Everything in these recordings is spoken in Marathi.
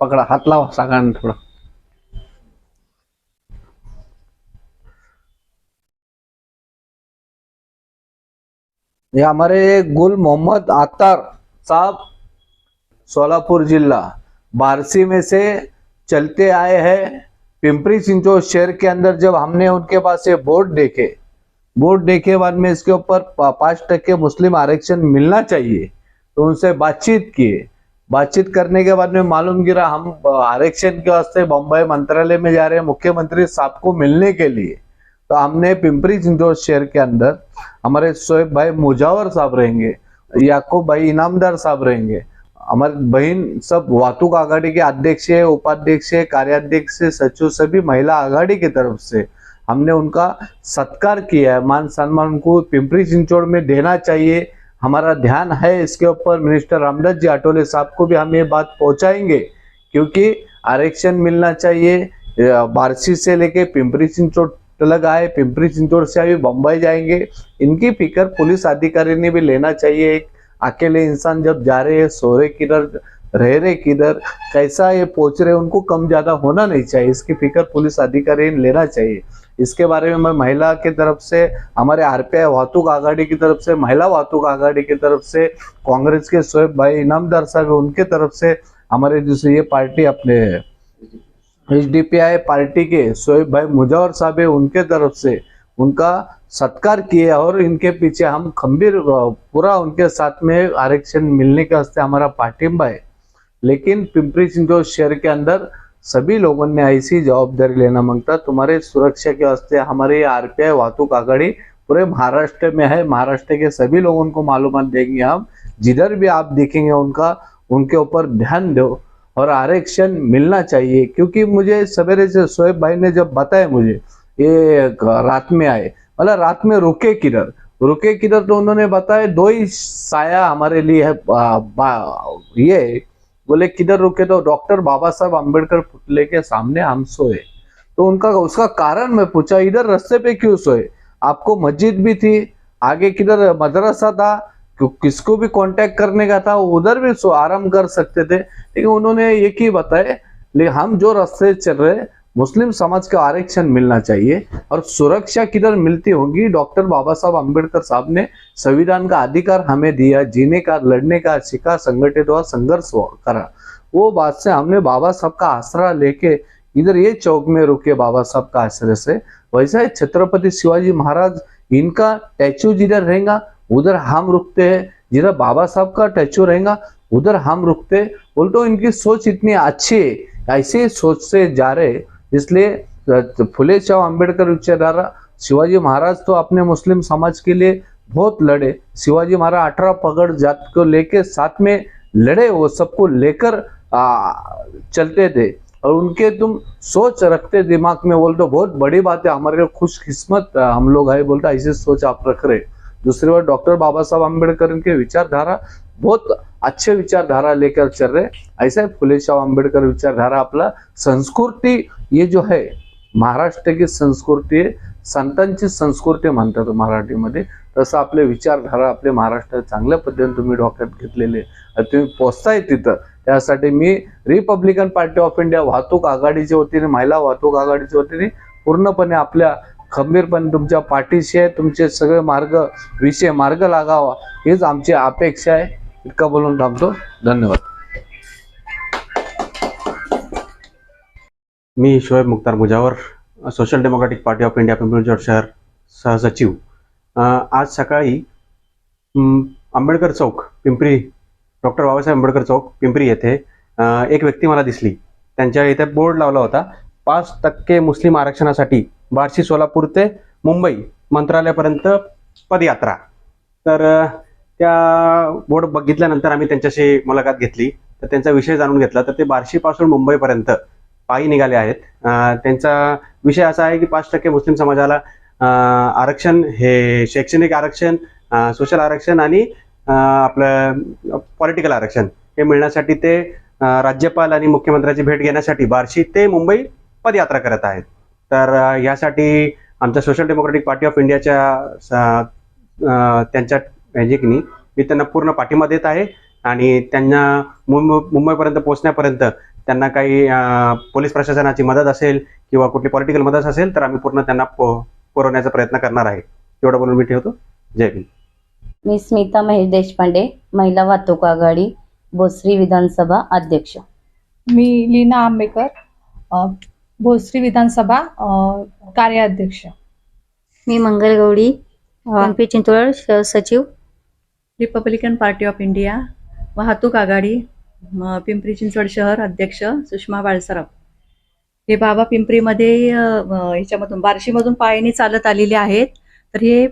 पकड़ा, हाथ सांगा ना थोड़ा। ये हमारे गुल मोहम्मद अख्तर साहब, सोलापुर जिला, बारसी में से चलते आए हैं। पिंपरी सिंचो शहर के अंदर जब हमने उनके पास ये बोर्ड देखे बोर्ड देखे बाद में इसके ऊपर पाँच टक्के मुस्लिम आरक्षण मिलना चाहिए तो उनसे बातचीत किए। बातचीत करने के बाद में मालूम गिरा, हम आरक्षण के वास्ते बम्बई मंत्रालय में जा रहे हैं मुख्यमंत्री साहब को मिलने के लिए। तो हमने पिंपरी चिंचोर शहर के अंदर हमारे शोएब भाई मुजावर साहब रहेंगे, याकूब भाई इनामदार साहब रहेंगे। हमारी बहन सब वातुक आघाड़ी के अध्यक्ष है, उपाध्यक्ष है, कार्याध्यक्ष है, सचिव सभी महिला आघाड़ी की तरफ़ से हमने उनका सत्कार किया है। मान सम्मान उनको पिंपरी चिंचोड़ में देना चाहिए। हमारा ध्यान है इसके ऊपर मिनिस्टर रामदास जी आठवले साहब को भी हम ये बात पहुंचाएँगे, क्योंकि आरक्षण मिलना चाहिए बारसी से लेके पिंपरी चिंचोड़ तक आए, पिंपरी चिंचोड़ से अभी बम्बई जाएँगे। इनकी फ़िक्र पुलिस अधिकारी ने भी लेना चाहिए। एक अकेले इंसान जब जा रहे हैं सो रहे किधर, रह रहे किधर, कैसा ये पहुँच रहे उनको कम ज़्यादा होना नहीं चाहिए। इसकी फ़िक्र पुलिस अधिकारी लेना चाहिए। इसके बारे में मैं महिला के तरफ़ से, हमारे आरपीआई वाहतूक आघाड़ी की तरफ़ से, महिला वाहतूक आघाड़ी की तरफ़ से, कांग्रेस के शोएब भाई इनामदार साहब उनके तरफ़ से हमारे जैसे ये पार्टी अपने एच पार्टी के शोएब भाई मुजावर साहब है, उनके तरफ़ से उनका सत्कार किए और इनके पीछे हम खंबीर पूरा उनके साथ में आरक्षण मिलने के वास्ते हमारा पाटिंबा है। लेकिन पिंपरी चिंचोड़ शहर के अंदर सभी लोगों ने ऐसी जवाबदारी लेना माँगता, तुम्हारे सुरक्षा के वास्ते हमारे आरपीआई वाहतूक आघाड़ी पूरे महाराष्ट्र में है। महाराष्ट्र के सभी लोगों को मालूम देंगे हम। जिधर भी आप देखेंगे उनका, उनके ऊपर ध्यान दो और आरक्षण मिलना चाहिए। क्योंकि मुझे सवेरे से शोएब भाई ने जब बताया मुझे, ये रात में आए मतलब रात में रुके किधर? रुके किधर तो उन्होंने बताया, दो ही साया हमारे लिए है ये बोले, किधर रुके तो डॉक्टर बाबा साहब अंबेडकर पुतले के सामने हम सोए। तो उनका, उसका कारण मैं पूछा, इधर रस्ते पे क्यों सोए? आपको मस्जिद भी थी, आगे किधर मदरसा था? किसको भी कांटेक्ट करने का था? उधर भी सो, आराम कर सकते थे। लेकिन उन्होंने ये की बताए लेकिन हम जो रास्ते चल रहे मुस्लिम समाज का आरक्षण मिलना चाहिए और सुरक्षा किधर मिलती होगी? डॉक्टर बाबा साहब अंबेडकर साहब ने संविधान का अधिकार हमें दिया, जीने का, लड़ने का सिखा संगठित हुआ, संघर्ष करा। वो बात से हमने बाबा साहब का आसरा लेके इधर ये चौक में रुके बाबा साहब का आश्रय से। वैसा ही छत्रपति शिवाजी महाराज, इनका टैचू जिधर रहेगा, उधर हम रुकते हैं। जिधर बाबा साहब का टैचू रहेगा, उधर हम रुकते हैं। उल्टो इनकी सोच इतनी अच्छी है, ऐसे सोच से जा रहे इसलिए फुले शाह अंबेडकर विचारधारा, शिवाजी महाराज तो अपने मुस्लिम समाज के लिए बहुत लड़े। शिवाजी महाराज अठारह पगड़ जात को लेके साथ में लड़े, वो सबको लेकर चलते थे। और उनके तुम सोच रखते दिमाग में बोल तो बहुत बड़ी बात है, हमारे खुशकिस्मत हम लोग है। बोलते, ऐसी सोच आप रख रहे दूसरी बार डॉक्टर बाबा साहब अंबेडकर के विचारधारा बहुत अच्छे विचारधारा लेकर चल रहे ऐसा है फुले शाह अम्बेडकर विचारधारा आपला संस्कृती ये जो है महाराष्ट्र की संस्कृती आहे संतांची संस्कृती म्हणतात मराठीमध्ये। तसं आपले विचारधारा आपले महाराष्ट्रात चांगल्या पद्धतीने तुम्ही डोक्यात घेतलेले तुम्ही पोचताय तिथं. त्यासाठी मी रिपब्लिकन पार्टी ऑफ इंडिया वाहतूक आघाडीच्या वतीने महिला वाहतूक आघाडीच्या वतीने पूर्णपणे आपल्या खंबीरपणे तुमच्या पाठीशी आहे. तुमचे सगळे मार्ग विषय मार्ग लागावा. हीच आमची अपेक्षा आहे. इतका बोलून थांबतो. धन्यवाद. मी Shoaib Mukhtar Mujawar Social Democratic Party of India Pimpri शहर सहसचिव. आज सकाळी आंबेडकर चौक पिंपरी डॉक्टर बाबासाहेब आंबेडकर चौक पिंपरी येथे एक व्यक्ती मला दिसली. त्यांच्या इथे बोर्ड लावला होता पाच टक्के मुस्लिम आरक्षणासाठी बार्शी सोलापूर ते मुंबई मंत्रालयापर्यंत पदयात्रा. तर त्या बोर्ड बघितल्यानंतर आम्ही त्यांच्याशी मुलाखत घेतली. तर त्यांचा विषय जाणून घेतला. तर ते बार्शीपासून मुंबईपर्यंत पायी निघाले आहेत. त्यांचा विषय असा आहे की पाच टक्के मुस्लिम समाजाला आरक्षण हे शैक्षणिक आरक्षण सोशल आरक्षण आणि आपलं पॉलिटिकल आरक्षण हे मिळण्यासाठी ते राज्यपाल आणि मुख्यमंत्र्याची भेट घेण्यासाठी बार्शी ते मुंबई पदयात्रा करत आहेत. तर यासाठी आमच्या सोशल डेमोक्रेटिक पार्टी ऑफ इंडियाच्या त्यांच्या की नाही मी त्यांना पूर्ण पाठिंबा देत आहे. आणि त्यांना मुंबई मुंबईपर्यंत पोहोचण्यापर्यंत त्यांना काही पोलीस प्रशासनाची मदत असेल किंवा कुठली पॉलिटिकल मदत असेल तर आम्ही पूर्ण त्यांना पुरवण्याचा प्रयत्न करणार आहे. एवढं बोलून मी ठेवतो. जय भीम. मी स्मिता महेश देशपांडे महिला वाहतूक आघाडी भोसरी विधानसभा अध्यक्ष. मी लीना आंबेकर भोसरी विधानसभा कार्याध्यक्ष. मी मंगल गौडी पिंपरी चिंचवड श- सचिव. रिपब्लिकन पार्टी ऑफ इंडिया वाहतूक आघाडी पिंपरी चिंचवड शहर अध्यक्ष सुषमा बाळसराव हे बाबा पिंपरीमध्ये ह्याच्यामधून बार्शीमधून पायीने चालत आलेले आहेत. तर हे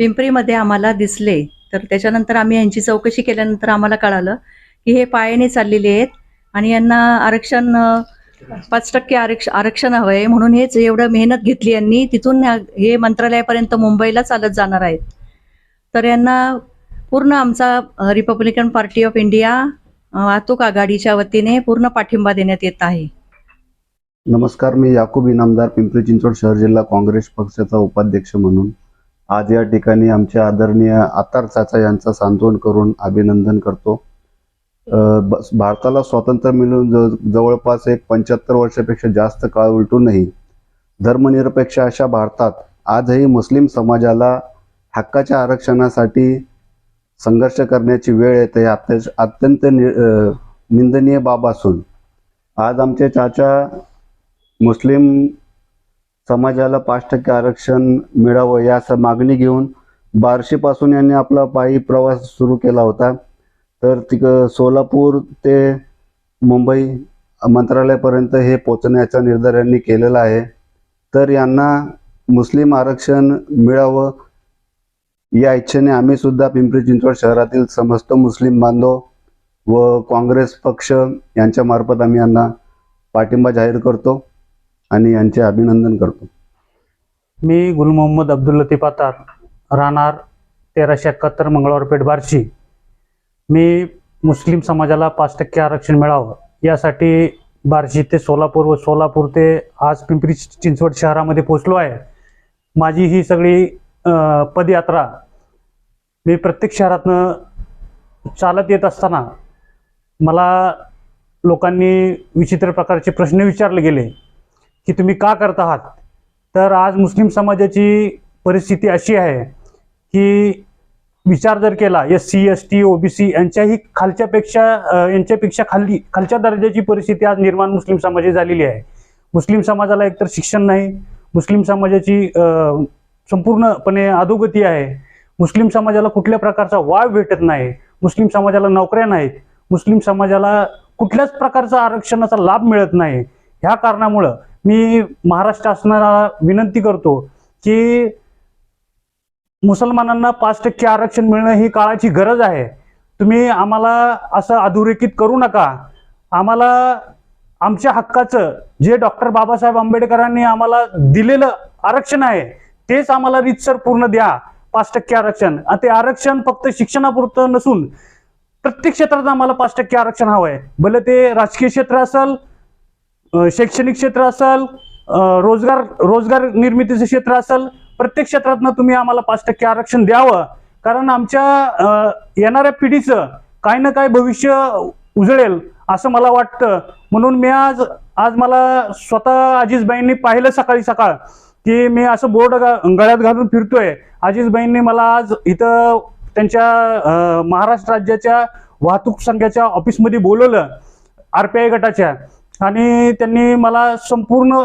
पिंपरीमध्ये आम्हाला दिसले. तर त्याच्यानंतर आम्ही यांची चौकशी केल्यानंतर आम्हाला कळालं की हे पायाने चाललेले आहेत आणि यांना आरक्षण पाच टक्के आरक्ष आरक्षण हवं आहे म्हणून हेच एवढं मेहनत घेतली यांनी. तिथून हे मंत्रालयापर्यंत मुंबईला चालत जाणार आहेत. तर यांना पूर्ण आमचा रिपब्लिकन पार्टी ऑफ इंडिया वाहतूक आघाडीच्या वतीने पूर्ण पाठिंबा देण्यात येत आहे. नमस्कार मी याकूब इनामदार पिंपरी चिंचवड शहर जिल्हा काँग्रेस पक्षाचा उपाध्यक्ष म्हणून आज या ठिकाणी आमचे आदरणीय आतार चाचा यांचं सांत्वन करून अभिनंदन करतो. भारताला स्वातंत्र्य मिळून जवळपास एक पंच्याहत्तर वर्षापेक्षा जास्त काळ उलटूनही धर्मनिरपेक्ष अशा भारतात आजही मुस्लिम समाजाला हक्काच्या आरक्षणासाठी संघर्ष करण्याची वेळ येते हे अत्य- अत्यंत नि निंदनीय बाब असून आज आमचे चाचा मुस्लिम समाजाला पाच टक्के आरक्षण मिळावं या स- मागणी घेऊन बार्शीपासून यांनी आपला पायी प्रवास सुरू केला होता. तर तिक सोलापूर ते मुंबई मंत्रालयापर्यंत हे पोचण्याचा निर्धार यांनी केलेला आहे. तर यांना मुस्लिम आरक्षण मिळावं या इच्छेने आम्ही सुद्धा पिंपरी चिंचवड शहरातील समस्त मुस्लिम बांधव व काँग्रेस पक्ष यांच्या मार्फत आम्ही यांना पाठिंबा जाहीर करतो आणि यांचे अभिनंदन करतो. मी गुल मोहम्मद अब्दुल लतीफ अतार राहणार तेराशे एकाहत्तर मंगळवारपेठ बार्शी मी मुस्लिम समाजाला पाच टक्के आरक्षण मिळावं यासाठी बार्शी ते सोलापूर व सोलापूर ते आज पिंपरी चिंचवड शहरामध्ये पोचलो आहे. माझी ही सगळी पदयात्रा मी प्रत्येक शहरातनं चालत येत असताना मला लोकांनी विचित्र प्रकारचे प्रश्न विचारले गेले की तुम्ही का करत आहात? तर आज मुस्लिम समाजाची परिस्थिती अशी आहे की विचार जर केला S C S T OBC यांच्याही खालच्यापेक्षा यांच्यापेक्षा खाली खालच्या दर्जाची परिस्थिती आज निर्माण मुस्लिम समाजाची झालेली आहे. मुस्लिम समाजाला एकतर शिक्षण नाही मुस्लिम समाजाची संपूर्णपणे अधोगती आहे. मुस्लिम समाजाला कुठल्या प्रकारचा वाव भेटत नाही. मुस्लिम समाजाला नोकऱ्या नाहीत. मुस्लिम समाजाला कुठल्याच प्रकारचा आरक्षणाचा लाभ मिळत नाही. ह्या कारणामुळं मी महाराष्ट्र शासनाला विनंती करतो की मुसलमानांना पाच टक्के आरक्षण मिळणं ही काळाची गरज आहे. तुम्ही आम्हाला असं अधोरेखित करू नका. आम्हाला आमच्या हक्काचं जे डॉक्टर बाबासाहेब आंबेडकरांनी आम्हाला दिलेलं आरक्षण आहे तेच आम्हाला रितसर पूर्ण द्या. पाच टक्के आरक्षण. आणि ते आरक्षण फक्त शिक्षणापुरतं नसून प्रत्येक क्षेत्रात आम्हाला पाच टक्के आरक्षण हवं आहे भले ते राजकीय क्षेत्र असेल शैक्षणिक क्षेत्र असेल रोजगार रोजगार निर्मितीचं क्षेत्र असेल प्रत्येक क्षेत्रातनं तुम्ही आम्हाला पाच टक्के आरक्षण द्यावं. कारण आमच्या येणाऱ्या पिढीचं काही ना काही भविष्य उजळेल असं मला वाटतं. म्हणून मी आज आज मला स्वतः अजिजबाईंनी पाहिलं सकाळी सकाळ. की मी असं बोर्ड गळ्यात घालून फिरतोय. अजीजबाईंनी मला आज इथं त्यांच्या महाराष्ट्र राज्याच्या वाहतूक संघाच्या ऑफिसमध्ये बोलवलं आर पी आय गटाच्या. आणि त्यांनी मला संपूर्ण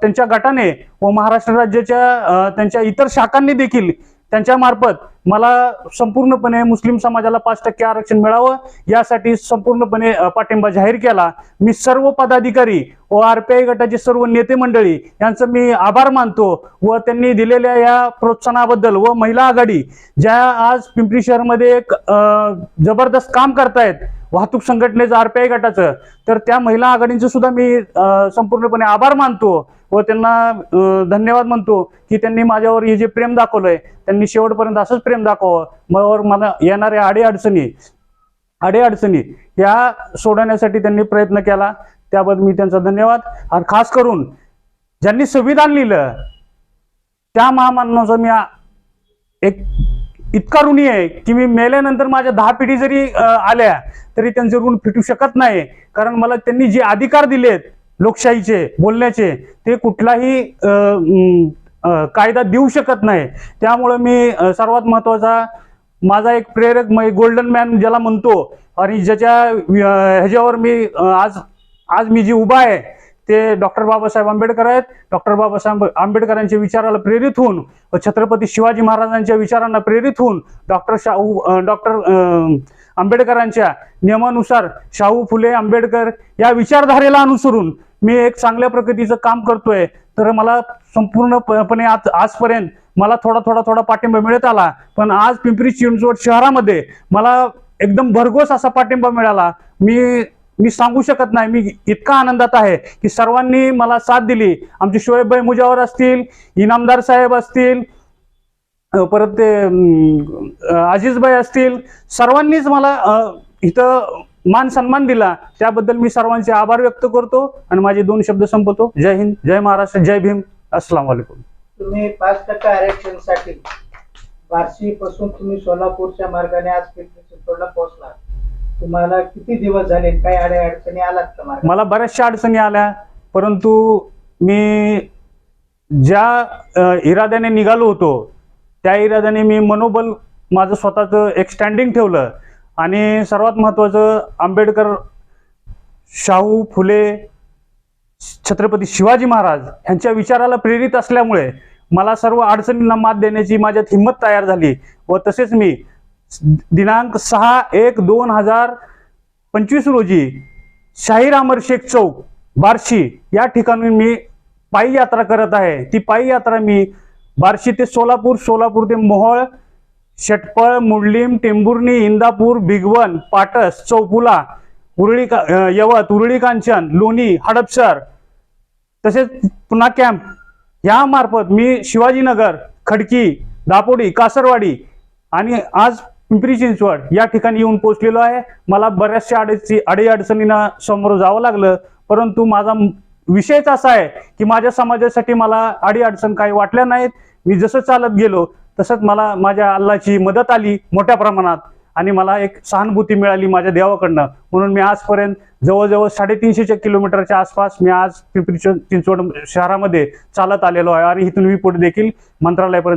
त्यांच्या गटाने व महाराष्ट्र राज्याच्या त्यांच्या इतर शाखांनी देखील त्यांच्या मार्फत मला संपूर्णपणे मुस्लिम समाजाला पाच टक्के आरक्षण मिळावं यासाठी संपूर्णपणे पाठिंबा जाहीर केला. मी सर्व पदाधिकारी व आर पी आय गटाचे सर्व नेते मंडळी यांचं मी आभार मानतो व त्यांनी दिलेल्या या प्रोत्साहनाबद्दल व महिला आघाडी ज्या आज पिंपरी शहरमध्ये एक जबरदस्त काम करतायत वाहतूक संघटनेचं आर पी आय गटाचं. तर त्या महिला आघाडींचं सुद्धा मी संपूर्णपणे आभार मानतो व त्यांना धन्यवाद म्हणतो की त्यांनी माझ्यावर हे जे प्रेम दाखवलंय त्यांनी शेवटपर्यंत असंच प्रेम दाखवावं. मग मला येणाऱ्या अडीअडचणी अडीअडचणी या सोडवण्यासाठी त्यांनी प्रयत्न केला. त्याबद्दल मी त्यांचा धन्यवाद. आणि खास करून ज्यांनी संविधान लिहिलं त्या महामानवाचा मी एक इतका ऋणी आहे की मी मेल्यानंतर माझ्या दहा पिढी जरी आल्या तरी त्यांचे ऋण फिटू शकत नाही. कारण मला त्यांनी जे अधिकार दिलेत लोकशाहीचे बोलण्याचे ते कुठलाही कायदा देऊ शकत नाही. त्यामुळं मी सर्वात महत्त्वाचा माझा एक प्रेरक गोल्डन मॅन ज्याला म्हणतो आणि ज्याच्या ह्याच्यावर मी आज आज मी जी उभा आहे ते डॉक्टर बाबासाहेब आंबेडकर आहेत. डॉक्टर बाबासाहेब आंबेडकरांच्या विचाराला प्रेरित होऊन व छत्रपती शिवाजी महाराजांच्या विचारांना प्रेरित होऊन डॉक्टर शाहू डॉक्टर आंबेडकरांच्या नियमानुसार शाहू फुले आंबेडकर या विचारधारेला अनुसरून मी एक चांगल्या प्रगतीचं काम करतोय. तर मला संपूर्णपणे आज आजपर्यंत मला थोडा थोडा थोडा पाठिंबा मिळत आला. पण आज पिंपरी चिंचवड शहरामध्ये मला एकदम भरघोस असा पाठिंबा मिळाला. मी मी सांगू शकत नाही. मी इतका आनंदात आहे की सर्वांनी मला साथ दिली. आमचे शोएबभाई मुजावर असतील इनामदार साहेब असतील परत ते अम, अजिजभाई असतील सर्वांनीच मला इथं मान सन्मान दिला. त्याबद्दल मी सर्वांचे आभार व्यक्त करतो आणि माझे दोन शब्द संपवतो. जय हिंद जय महाराष्ट्र जय भीम. अस्सलाम वालेकुम तुम्ही पाच टक्के आरक्षणसाठी बार्शी पासून तुम्ही सोलापूरच्या मार्गाने आज पिंपरी चिंचवडला पोहोचला तुम्हाला किती दिवस झाले काही अडे अडचणी आलात का मार्गात? मला बऱ्याचशा अडचणी आल्या परंतु मी ज्या अ, इराद्याने निघालो होतो त्या इराद्याने मी मनोबल माझं स्वतःचं एक स्टँडिंग ठेवलं आणि सर्वात महत्त्वाचं आंबेडकर शाहू फुले छत्रपती शिवाजी महाराज यांच्या विचाराला प्रेरित असल्यामुळे मला सर्व अडचणींना मात देण्याची माझ्यात हिंमत तयार झाली व तसेच मी दिनांक सहा एक दोन हजार पंचवीस रोजी शाहीर अमर शेख चौक बार्शी या ठिकाणी मी पायी यात्रा करत आहे. ती पायी यात्रा मी बार्शी ते सोलापूर सोलापूर ते मोहोळ षटपळ मुडलीम टेंभुर्णी इंदापूर भिगवण पाटस चौपुला उरळी का यवत उरळी कांचन लोणी हडपसर तसेच पुन्हा कॅम्प. या मार्फत मी शिवाजीनगर खडकी दापोडी कासरवाडी आणि आज पिंपरी चिंचवड या ठिकाणी येऊन पोहोचलेलो आहे. मला बऱ्याचशा अडचणी अडी अडचणींना समोर जावं लागलं. परंतु माझा विषयच असा आहे की माझ्या समाजासाठी मला अडी अडचण काही वाटल्या नाहीत. मी जसं चालत गेलो तसंच मला माझ्या अल्लाची मदत आली मोठ्या प्रमाणात आणि मला एक सहानुभूती मिळाली माझ्या देवाकडनं. म्हणून मी आजपर्यंत जवळजवळ साडेतीनशेच्या किलोमीटरच्या आसपास मी आज पिंपरी चिंचवड शहरामध्ये चालत आलेलो आहे आणि इथून मी पुढे देखील मंत्रालयापर्यंत